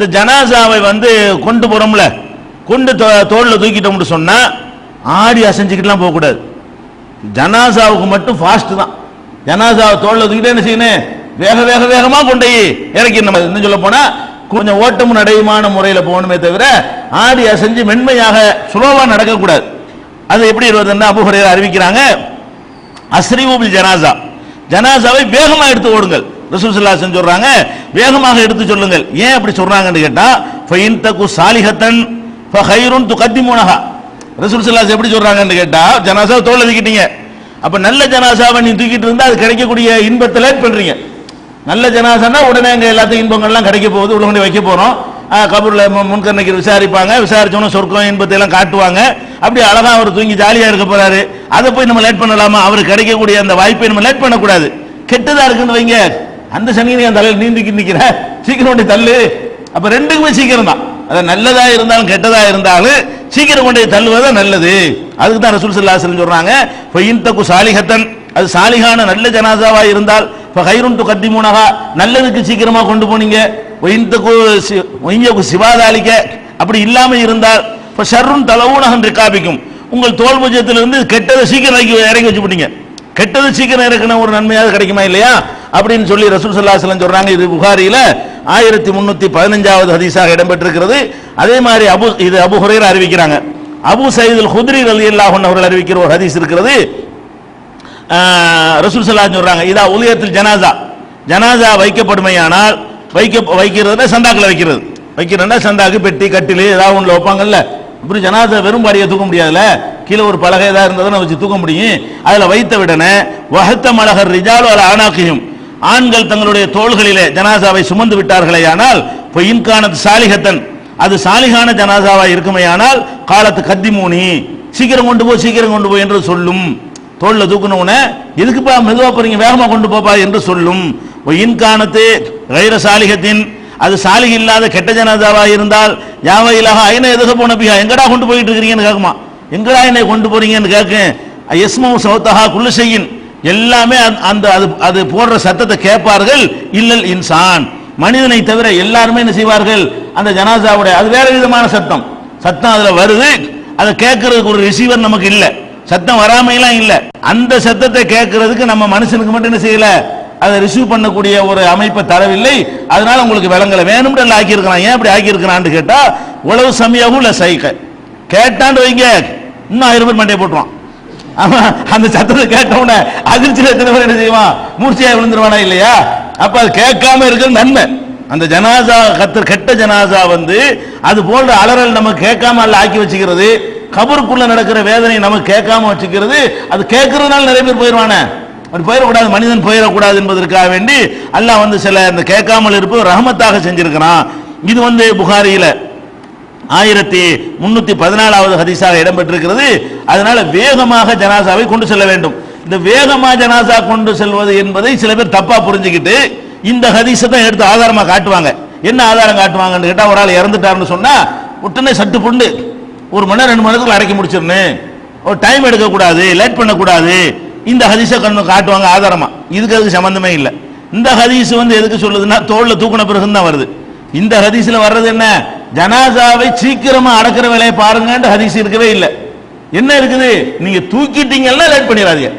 இந்த ஜனாசாவை வந்து கொண்டு போறோம்ல கொண்டு தோ- தூக்கிட்டோம்னு சொன்னால் ஆடி அசைஞ்சுக்கிட்டுலாம் போகக்கூடாது. ஜனாசாவுக்கு மட்டும் ஃபாஸ்ட் தான். ஜனாசாவை தோளில் தூக்கிட்டு என்ன செய்யணும்? வேக வேக வேகமாக கொண்டு போய் இறக்கி நம்ம இன்னும் சொல்ல போனால் கொஞ்சம் ஓட்டமும் நடையுமான முறையில் போகணுமே தவிர ஆடி அசைஞ்சு மென்மையாக சுலோவாக நடக்கக்கூடாது. அது எப்படி இருபதுன்னா அபுஹுரையர் அறிவிக்கிறாங்க அஸ்ரீவுபில் ஜனாசா. ஜனாசாவை வேகமாக எடுத்து ஓடுங்கள். ரசூல் ஸல்லல்லாஹு சொல்றாங்க வேகமாக எடுத்து சொல்லுங்கள். ஏன் அப்படி சொல்றாங்கன்னு கேட்டா ஃபைன் தகு சாலிஹத்தன் ஃபஹைருன் துகத்திமுனஹா. ரசூல் சல்லாஸ் எப்படி சொல்றாங்கன்னு கேட்டா ஜனாசாவை தோல் தூக்கிட்டீங்க அப்ப நல்ல ஜனாசாவை நீ தூக்கிட்டு இருந்தா அது கிடைக்கக்கூடிய இன்பத்தை லேட் பண்றீங்க. நல்ல ஜனாசானா உடனே அங்க எல்லாத்தையும் இன்பங்கள்லாம் கிடைக்க போகுது உள்ள வைக்க போறோம். கபூரில் கபூர்ல முன்கர்ணைக்கு விசாரிப்பாங்க. விசாரிச்சோன்னா சொர்க்கம் இன்பத்தை எல்லாம் காட்டுவாங்க. அப்படி அழகாக அவர் தூங்கி ஜாலியாக இருக்க போறாரு. அதை போய் நம்ம லேட் பண்ணலாமா? அவர் கிடைக்கக்கூடிய அந்த வாய்ப்பை நம்ம லேட் பண்ணக்கூடாது. கெட்டதா இருக்குன்னு வைங்க. அந்த சனியை என் தலையில் நீந்திக்கி நிற்கிற சீக்கிரம் கொண்டு தள்ளு. அப்ப ரெண்டுக்குமே சீக்கிரம் தான். அது நல்லதா இருந்தாலும் கெட்டதா இருந்தாலும் சீக்கிரம் கொண்டு தள்ளுவதா நல்லது. அதுக்கு தான் ரசூல் சல்லா அலைஹி சொல்றாங்க ஃபைன் தகு சாலிஹத்தன். அது சாலிகான நல்ல ஜனாசாவா இருந்தால் இப்போ கைருன் து கத்திமூனகா நல்லதுக்கு சீக்கிரமா கொண்டு போனீங்க. ஒயின்தகு சி- சிவாதாலிக்க அப்படி இல்லாமல் இருந்தால் இப்போ ஷர்ருன் தலவுனகன் ரிகாபிக்கும். உங்கள் தோல் பூஜ்யத்திலிருந்து கெட்டதை சீக்கிரம் இறக்கி இறங்கி வச்சு போட்டீங்க. கெட்டது சீக்கிரம் இறக்கின ஒரு நன்மையாவது கிடைக்குமா இல்லையா? அப்படின்னு சொல்லி ரசூல் ஸல்லல்லாஹு சொல்றாங்க. இது புகாரியில ஆயிரத்தி முன்னூத்தி பதினஞ்சாவது ஹதீஸாக இடம்பெற்றிருக்கிறது. அதே மாதிரி அபு இது அபு ஹுரையர் அறிவிக்கிறாங்க. அபு சயீதுல் ஹுத்ரி அலி அல்லாஹன் அவர்கள் அறிவிக்கிற ஒரு ஹதீஸ் இருக்கிறது. ரசூல் சல்லா சொல்றாங்க இதா உலியத்தில் ஜனாசா ஜனாசா வைக்கப்படுமையானால் வைக்க வைக்கிறதுனா சந்தாக்கில் வைக்கிறது. வைக்கிறதுனா சந்தாக்கு பெட்டி கட்டில் ஏதாவது ஒன்று வைப்பாங்கல்ல. இப்படி ஜனாசா வெறும் பாடியை தூக்க முடியாதுல்ல? கீழே ஒரு பலகை ஏதாவது இருந்ததுன்னு வச்சு தூக்க முடியும். அதில் வைத்த விடனே வகுத்த மலகர் ரிஜாலு அல ஆனாக்கையும் ஆண்கள் தங்களுடைய தோள்களிலே ஜனாசாவை சுமந்து விட்டார்களே ஆனால் பொயின்கானது சாலிகத்தன் அது சாலிகான ஜனாசாவா இருக்குமேயானால் காலத்து கத்திமூனி சீக்கிரம் கொண்டு போ சீக்கிரம் கொண்டு போய் என்று சொல்லும். தோல்ல தூக்கணும்னே எதுக்குப்பா மெதுவா போறீங்க? வேகமா கொண்டு போப்பா என்று சொல்லும். இன்கானத்து கைர சாலிகத்தின் அது சாலிக இல்லாத கெட்ட ஜனாதாவா இருந்தால் யாவையிலாக ஐநா எதுக போன பியா எங்கடா கொண்டு போயிட்டு இருக்கிறீங்கன்னு கேட்குமா எங்கடா என்னை கொண்டு போறீங்கன்னு கேட்கும் எஸ்மோ சௌத்தஹா குல்லு செய்யின் எல்லாமே அந்த- அந்த அது அது போடுற சத்தத்தை கேட்பார்கள். இல்லல் இன்சான். மனிதனை தவிர எல்லாருமே என்ன செய்வார்கள்? அந்த ஜனாசாவுடைய அது வேற விதமான சத்தம். சத்தம் அதுல வருது. அதை கேட்கறதுக்கு ஒரு ரிசீவர் நமக்கு இல்ல. சத்தம் வராமையெல்லாம் இல்ல. அந்த சத்தத்தை கேட்கறதுக்கு நம்ம மனுஷனுக்கு மட்டும் என்ன செய்யல? அதை ரிசீவ் பண்ணக்கூடிய ஒரு அமைப்பை தரவில்லை. அதனால உங்களுக்கு விளங்கலை வேணும்னு எல்லாம் ஆக்கியிருக்கிறான். ஏன் அப்படி ஆக்கியிருக்கிறான்னு கேட்டா உளவு சமயாவும் இல்ல சைக்க கேட்டான்னு வைங்க. இன்னும் ஆயிரம் பேர் மண்டையை போட்டுருவான். அந்த சத்தத்தை கேட்ட உடனே அதிர்ச்சியில் எத்தனை பேர் என்ன செய்வான்? மூர்ச்சியாக விழுந்துருவானா இல்லையா? அப்ப அது கேட்காம இருக்கிறது நன்மை. அந்த ஜனாசா கத்து கெட்ட ஜனாசா வந்து அது போன்ற அலறல் நம்ம கேட்காம அல்ல ஆக்கி வச்சுக்கிறது. கபருக்குள்ள நடக்கிற வேதனை நம்ம கேட்காம வச்சுக்கிறது. அது கேட்கறதுனால நிறைய பேர் போயிடுவானே அவர் போயிடக்கூடாது மனிதன் போயிடக்கூடாது என்பதற்காக வேண்டி அல்லாஹ் வந்து சில இந்த கேட்காமல் இருப்பது ரஹமத்தாக செஞ்சிருக்கிறான். இது வந்து புகாரியில். ஆயிரத்தி முன்னூத்தி பதினாலாவது ஹதீஸாக இடம்பெற்றிருக்கிறது. அதனால வேகமாக ஜனாசாவை கொண்டு செல்ல வேண்டும். இந்த வேகமாக ஜனாசா கொண்டு செல்வது என்பதை சில பேர் தப்பா புரிஞ்சுக்கிட்டு இந்த ஹதீஸை தான் எடுத்து ஆதாரமா காட்டுவாங்க. என்ன ஆதாரம் காட்டுவாங்கன்னு கேட்டா ஒரு ஆள் இறந்துட்டாருன்னு சொன்னா உடனே சட்டு புண்டு ஒரு மணி நேரம் ரெண்டு மணி நேரத்துக்குள்ள அடைக்க முடிச்சிடணும். ஒரு டைம் எடுக்க கூடாது லேட் பண்ணக்கூடாது. இந்த ஹதீஸை கண்ணு காட்டுவாங்க ஆதாரமா. இதுக்கு அதுக்கு சம்பந்தமே இல்லை. இந்த ஹதீஸ் வந்து எதுக்கு சொல்லுதுன்னா தோல்ல தூக்குன பிறகு தான் வருது. இந்த ஹதீஸ்ல வர்றது என்ன? ஜனாசாவை சீக்கிரமா அடக்கிற வேலையை பாருங்கன்ற ஹதீஸ் இருக்கவே இல்லை. என்ன இருக்குது? நீங்க தூக்கிட்டீங்கன்னா லேட் பண்ணிடாதீங்க.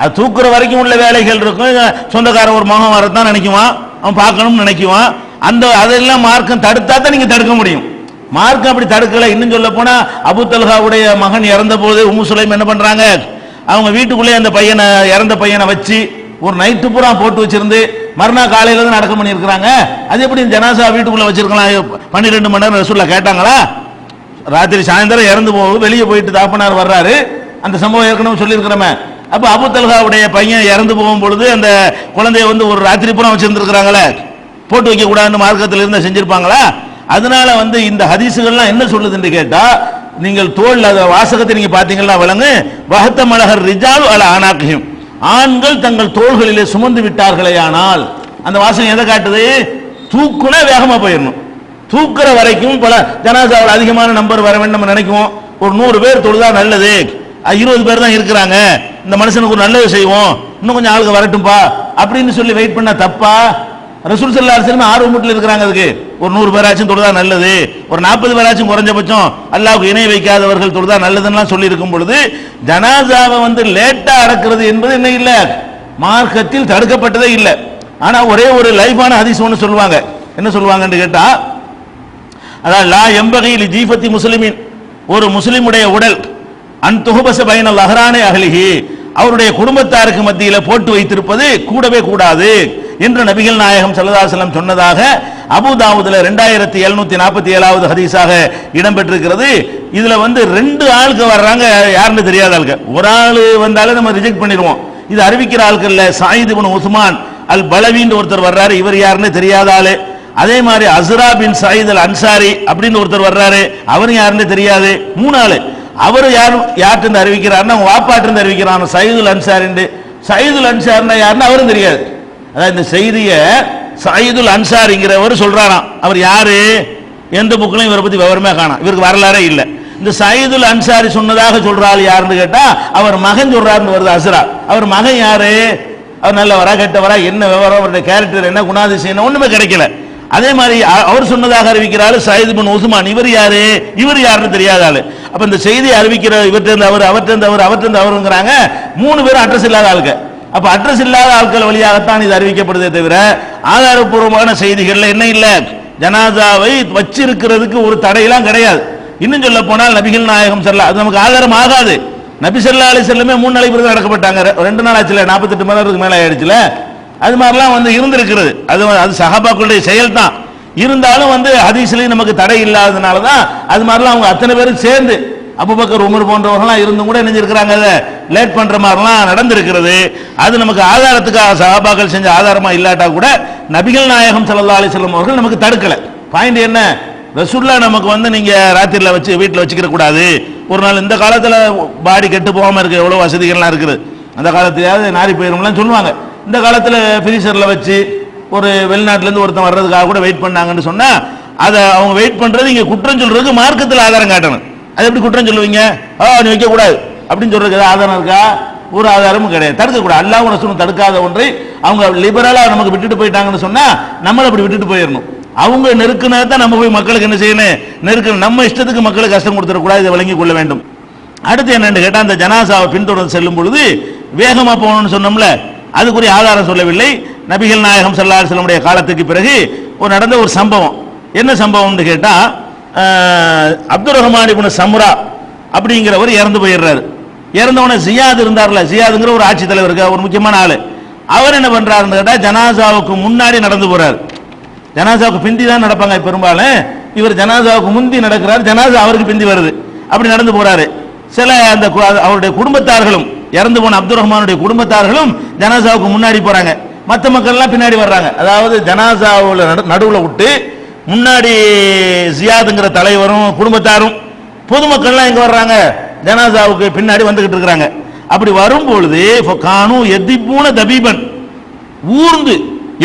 அது தூக்குற வரைக்கும் உள்ள வேலைகள் இருக்கும். சொந்தக்காரன் ஒரு மகன் வரதான் நினைக்குவான். அவன் பார்க்கணும்னு நினைக்குவான். அந்த அதெல்லாம் மார்க்கம் தடுத்தா தான் நீங்க தடுக்க முடியும். மார்க்கம் அப்படி தடுக்கல. இன்னும் சொல்ல போனா அபு தல்ஹாவுடைய மகன் இறந்த போது உம்மு சுலைம் என்ன பண்றாங்க? அவங்க வீட்டுக்குள்ளே அந்த பையனை இறந்த பையனை வச்சு ஒரு நைட்டு பூரா போட்டு வச்சிருந்து மறுநாள் காலையில தான் அடக்கம் பண்ணியிருக்கிறாங்க. அது எப்படி ஜனாசா வீட்டுக்குள்ள வச்சிருக்கலாம்? பன்னிரெண்டு மணி நேரம் ரசூல்லா கேட்டாங்களா? ராத்திரி சாயந்தரம் இறந்து போகுது வெளியே போயிட்டு தாப்பனார் வர்றாரு. அந்த சம்பவம் ஏற்கனவே சொல்லியிருக்கிறோமே. அப்ப அபு தல்ஹாவுடைய பையன் இறந்து போகும் பொழுது அந்த குழந்தைய வந்து ஒரு ராத்திரி பூரா வச்சிருந்துருக்கிறாங்களே. போட்டு வைக்க கூடாதுன்னு மார்க்கத்தில் இருந்தால் செஞ்சிருப்பாங்களா? அதனால வந்து இந்த ஹதீசுகள்லாம் என்ன சொல்லுதுன்னு கேட்டா நீங்கள் தோல் அதை வாசகத்தை நீங்க பாத்தீங்கன்னா விளங்கு வஹத்த மலகர் ரிஜாலு அல ஆனாக்கையும் ஆண்கள் தங்கள் தோள்களிலே சுமந்து விட்டார்களே ஆனால் அந்த வாசனை எதை காட்டுது? தூக்குனா வேகமா போயிடணும் தூக்குற வரைக்கும் பல ஜனாசாவில் அதிகமான நம்பர் வர வேண்டும் நம்ம நினைக்குவோம். ஒரு நூறு பேர் தொழுதா நல்லது. இருபது பேர் தான் இருக்கிறாங்க. இந்த மனுஷனுக்கு ஒரு நல்லது செய்வோம். இன்னும் கொஞ்சம் ஆளுக்கு வரட்டும்பா. அப்படின்னு சொல்லி வெயிட் பண்ண தப்பா? ரசூல் சல்லா அலிஸ்லாம் ஆர்வம் வீட்டில் இருக்கிறாங்க அதுக்கு. ஒரு நூறு பேராச்சும் தொழுதா நல்லது. ஒரு நாற்பது பேராச்சும் குறைஞ்சபட்சம் அல்லாவுக்கு இணை வைக்காதவர்கள் தொழுதா நல்லதுன்னா சொல்லி இருக்கும் பொழுது ஜனாசாவை வந்து லேட்டா அடக்கிறது என்பது என்ன இல்லை? மார்க்கத்தில் தடுக்கப்பட்டதே இல்லை. ஆனா ஒரே ஒரு லைஃபான ஹதீஸ் ஒன்று சொல்லுவாங்க. என்ன சொல்லுவாங்கன்னு கேட்டா அதாவது லா எம்பகையில் ஜீபத்தி முஸ்லிமின். ஒரு முஸ்லிமுடைய உடல் அன் தொகுபச பயனல் அஹரானே அகலிகி அவருடைய குடும்பத்தாருக்கு மத்தியில போட்டு வைத்திருப்பது கூடவே கூடாது. என்று நபிகள் நாயகம் ஸல்லல்லாஹு சொன்னதாக அபுதாபுதில் ரெண்டாயிரத்தி எழுநூத்தி நாற்பத்தி ஏழாவது ஹதீஸாக இடம்பெற்றிருக்கிறது. இதுல வந்து ரெண்டு ஆளுக்கு வர்றாங்க யாருன்னு தெரியாத ஆளுக்கு ஒரு ஆள் வந்தாலே நம்ம ரிஜெக்ட் பண்ணிடுவோம். இது அறிவிக்கிற ஆட்கள்ல சாயித் பின் உஸ்மான் அல் பலவின்னு ஒருத்தர் வர்றாரு இவர் யாருன்னு தெரியாத ஆளு. அதே மாதிரி அசரா பின் சாயித் அல் அன்சாரி அப்படின்னு ஒருத்தர் வர்றாரு அவரும் யாருன்னு தெரியாது. மூணு ஆளு. அவர் யார் யார்கிட்ட அறிவிக்கிறாருன்னா அவங்க வாப்பாட்டு இருந்து அறிவிக்கிறான் சயீதுல் அன்சாரின்னு சயீதுல் அன்சார்னா யாருன்னு அவரும் தெரியாது. அதாவது இந்த செய்தியை சயீதுல் அன்சாரிங்கிறவர் சொல்றாராம். அவர் யாரு? எந்த புக்கிலும் இவரை பத்தி விவரமே காணும் இவருக்கு வரலாறே இல்லை. இந்த சயீதுல் அன்சாரி சொன்னதாக சொல்றாள் யாருன்னு கேட்டா அவர் மகன் சொல்றாருன்னு வருது அசுரா அவர் மகன் யாரு? அவர் நல்லவரா கெட்டவரா என்ன விவரம் அவருடைய கேரக்டர் என்ன குணாதிசயம் ஒண்ணுமே கிடைக்கல. அதே மாதிரி அவர் சொன்னதாக அறிவிக்கிறாரு சயீத் பின் உசுமான் இவர் யாரு? இவர் யாருன்னு தெரியாத ஆளு. அப்ப இந்த செய்தியை அறிவிக்கிற இவர்ட்ட இருந்து அவர் அவர்ட்ட இருந்து அவர் அவர்ட்ட இருந்து அவருங்கிறாங்க. மூணு பேரும் அட்ரஸ் இல்லாத ஆளுக்கு அப்ப அட்ரஸ் இல்லாத ஆட்கள் வழியாகத்தான் இது அறிவிக்கப்படுதே தவிர ஆதாரப்பூர்வமான செய்திகள்ல என்ன இல்ல. ஜனாதாவை வச்சிருக்கிறதுக்கு ஒரு தடையெல்லாம் கிடையாது. இன்னும் சொல்ல போனால் நபிகள் நாயகம் செல்ல அது நமக்கு ஆதாரம் ஆகாது. நபி செல்லா அலி செல்லமே மூணு நாளைக்கு பிறகு நடக்கப்பட்டாங்க. ரெண்டு நாள் ஆச்சுல நாற்பத்தெட்டு மணி நேரத்துக்கு மேல ஆயிடுச்சுல. அது மாதிரிலாம் வந்து இருந்திருக்கிறது. அது அது சஹாபாக்களுடைய செயல் தான் இருந்தாலும் வந்து ஹதீஸ்லயும் நமக்கு தடை இல்லாததுனால தான் அது மாதிரிலாம் அவங்க அத்தனை பேரும் சேர்ந்து அபுபக்கர் உமர் போன்றவர்கள்லாம் இருந்தும் கூட நினைஞ்சிருக்கிறாங்க அதை லேட் பண்ற மாதிரிலாம் நடந்திருக்கிறது. அது நமக்கு ஆதாரத்துக்காக சகாபாக்கள் செஞ்ச ஆதாரமா இல்லாட்டா கூட நபிகள் நாயகம் சல்லா அலைஹி அவர்கள் நமக்கு தடுக்கல. பாயிண்ட் என்ன? ரசுல்லா நமக்கு வந்து நீங்க ராத்திரில வச்சு வீட்டில் வச்சுக்கிற கூடாது. ஒரு நாள் இந்த காலத்துல பாடி கெட்டு போகாம இருக்கு எவ்வளவு வசதிகள்லாம் இருக்குது. அந்த காலத்திலேயாவது நாரி போயிரும்லாம் சொல்லுவாங்க. இந்த காலத்துல ஃப்ரீசர்ல வச்சு ஒரு வெளிநாட்டுல இருந்து ஒருத்தன் வர்றதுக்காக கூட வெயிட் பண்ணாங்கன்னு சொன்னா அதை அவங்க வெயிட் பண்றது இங்க குற்றம் சொல்றதுக்கு மார்க்கத்தில் ஆதாரம் காட்டணும். அது எப்படி குற்றம் சொல்லுவீங்க? ஆ நீ வைக்க கூடாது அப்படின்னு சொல்றதுக்கு ஆதாரம் இருக்கா? ஒரு ஆதாரமும் கிடையாது. தடுக்க கூடாது அல்லாஹ் ரசூலும் தடுக்காத ஒன்றை அவங்க லிபரலா நமக்கு விட்டுட்டு போயிட்டாங்கன்னு சொன்னா நம்மளை அப்படி விட்டுட்டு போயிடணும். அவங்க நெருக்குனா தான் நம்ம போய் மக்களுக்கு என்ன செய்யணும்? நெருக்கணும் நம்ம இஷ்டத்துக்கு மக்களுக்கு கஷ்டம் கொடுத்துடக்கூடாது. இதை வழங்கி கொள்ள வேண்டும். அடுத்து என்னென்னு கேட்டால் அந்த ஜனாசாவை பின்தொடர்ந்து செல்லும் பொழுது வேகமாக போகணும்னு சொன்னோம்ல அதுக்குரிய ஆதாரம் சொல்லவில்லை. நபிகள் நாயகம் ஸல்லல்லாஹு செல்லமுடைய காலத்துக்கு பிறகு ஒரு நடந்த ஒரு சம்பவம். என்ன சம்பவம்னு கேட்டால் அப்துல் ரஹ்மான் இப்னு சம்ரா அப்படிங்கிறவர் இறந்து போயிடுறாரு. இறந்தவன ஜியாத் இருந்தார்ல ஜியாதுங்கிற ஒரு ஆட்சி தலைவருக்கு ஒரு முக்கியமான ஆளு. அவர் என்ன பண்றாருன்னு கேட்டா ஜனாசாவுக்கு முன்னாடி நடந்து போறாரு. ஜனாசாவுக்கு பிந்தி தான் நடப்பாங்க பெரும்பாலும். இவர் ஜனாசாவுக்கு முந்தி நடக்கிறார் ஜனாசா அவருக்கு பிந்தி வருது. அப்படி நடந்து போறாரு. சில அந்த அவருடைய குடும்பத்தார்களும் இறந்து போன அப்துல் ரஹ்மானுடைய குடும்பத்தார்களும் ஜனாசாவுக்கு முன்னாடி போறாங்க. மற்ற மக்கள்லாம் பின்னாடி வர்றாங்க. அதாவது ஜனாசாவுல நடு- விட்டு முன்னாடி ஜியாதுங்கிற தலைவரும் குடும்பத்தாரும் பொதுமக்கள்லாம் இங்கே வர்றாங்க? ஜனாசாவுக்கு பின்னாடி வந்துகிட்டு இருக்கிறாங்க. அப்படி வரும் காணும் கானு எத்திப்பூன தபீபன். ஊர்ந்து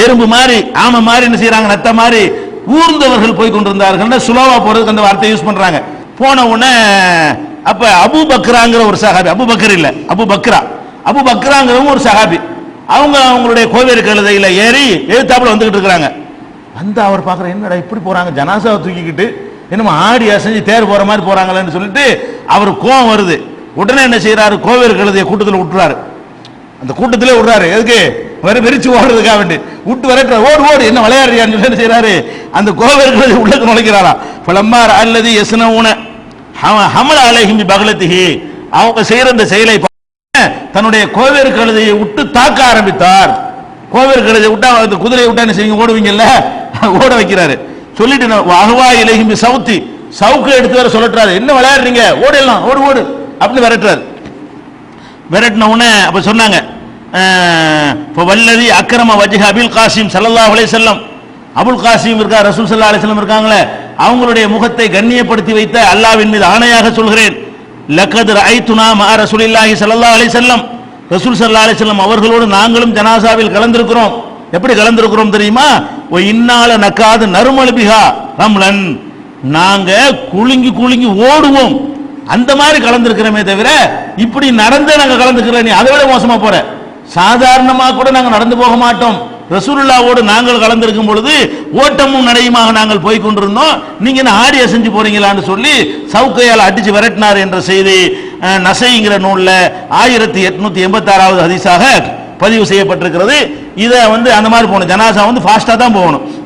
எறும்பு மாதிரி ஆமை மாதிரி என்ன செய்யறாங்க நத்த மாதிரி ஊர்ந்தவர்கள் போய் கொண்டிருந்தார்கள் சுலோவா போறதுக்கு அந்த வார்த்தையை யூஸ் பண்றாங்க. போன உடனே அப்ப அபு பக்ராங்கிற ஒரு சகாபி அபு பக்கர் இல்ல அபு பக்ரா. அபு பக்ராங்கிறவங்க ஒரு சகாபி அவங்க அவங்களுடைய கோவேறு கழுதையில ஏறி எழுத்தாப்புல வந்துகிட்டு இருக்கிறாங்க. வந்து அவர் பார்க்குற என்னடா இப்படி போகிறாங்க ஜனாசாவை தூக்கிக்கிட்டு என்னமோ ஆடி அசைஞ்சு தேர் போகிற மாதிரி போகிறாங்களேன்னு சொல்லிட்டு அவர் கோவம் வருது. உடனே என்ன செய்கிறாரு கோவில் கழுதையை கூட்டத்தில் விட்டுறாரு. அந்த கூட்டத்திலே விடுறாரு. எதுக்கு? வர வெறிச்சு ஓடுறதுக்காக வேண்டி. விட்டு வரட்டுற ஓடு ஓடு என்ன விளையாடுறியான்னு சொல்லி என்ன செய்கிறாரு அந்த கோவில் கழுதை உள்ள நுழைக்கிறாரா? பலம்மார் அல்லது எசன உன ஹமல அலைஹிமி பகலத்திகி அவங்க செய்கிற இந்த செயலை தன்னுடைய கோவேறு கழுதையை விட்டு தாக்க ஆரம்பித்தார். கோவில் கழுதையை விட்டா அந்த குதிரையை விட்டா என்ன செய்வீங்க? ஓடுவீங்கல்ல? ஓட வைக்கிறாரு. சொல்லிட்டு அகவா இலகிம்பி சவுத்தி. சவுக்கு எடுத்து வர சொல்லட்டுறாரு என்ன விளையாடுறீங்க? ஓடிடலாம் ஓடு ஓடு. அப்படின்னு விரட்டுறாரு. விரட்டின உடனே அப்ப சொன்னாங்க இப்போ வல்லதி அக்கிரம வஜ்ஹ அபில் காசிம் சல்லல்லா அலைஹி செல்லம் அபுல் காசிம் இருக்கா ரசூல் சல்லா அலை செல்லம் இருக்காங்களே அவங்களுடைய முகத்தை கண்ணியப்படுத்தி வைத்த அல்லாவின் மீது ஆணையாக சொல்கிறேன் லக்கத் ஐத்துனா மா ரசூலில்லாஹி சல்லல்லா அலைஹி செல்லம் ரசூல் சல்லா அலைஹி அவர்களோடு நாங்களும் ஜனாசாவில் கலந்திருக்கிறோம். எப்படி கலந்திருக்கிறோம் தெரியுமா? ஓ இன்னால நக்காது நறுமலுபிகா ரம்லன். நாங்க குலுங்கி குலுங்கி ஓடுவோம். அந்த மாதிரி கலந்துருக்கிறோமே தவிர இப்படி நடந்து நாங்க கலந்துக்கிறோம் நீ அதை விட மோசமா போற. சாதாரணமாக கூட நாங்கள் நடந்து போக மாட்டோம். ரசூலுல்லாவோடு நாங்கள் கலந்திருக்கும் பொழுது ஓட்டமும் நடையுமாக நாங்கள் போய் கொண்டிருந்தோம். நீங்க என்ன ஆடி அசைஞ்சு போறீங்களான்னு சொல்லி சவுக்கையால் அடிச்சு விரட்டினார் என்ற செய்தி நசைங்கிற நூலில் ஆயிரத்தி எட்நூத்தி எண்பத்தி ஆறாவது ஹதீஸாக பதிவு செய்யப்பட்டிருக்கிறது. இதை வந்து அந்த மாதிரி போகணும். ஜனாசா வந்து ஃபாஸ்ட்டாக தான் போகணும்.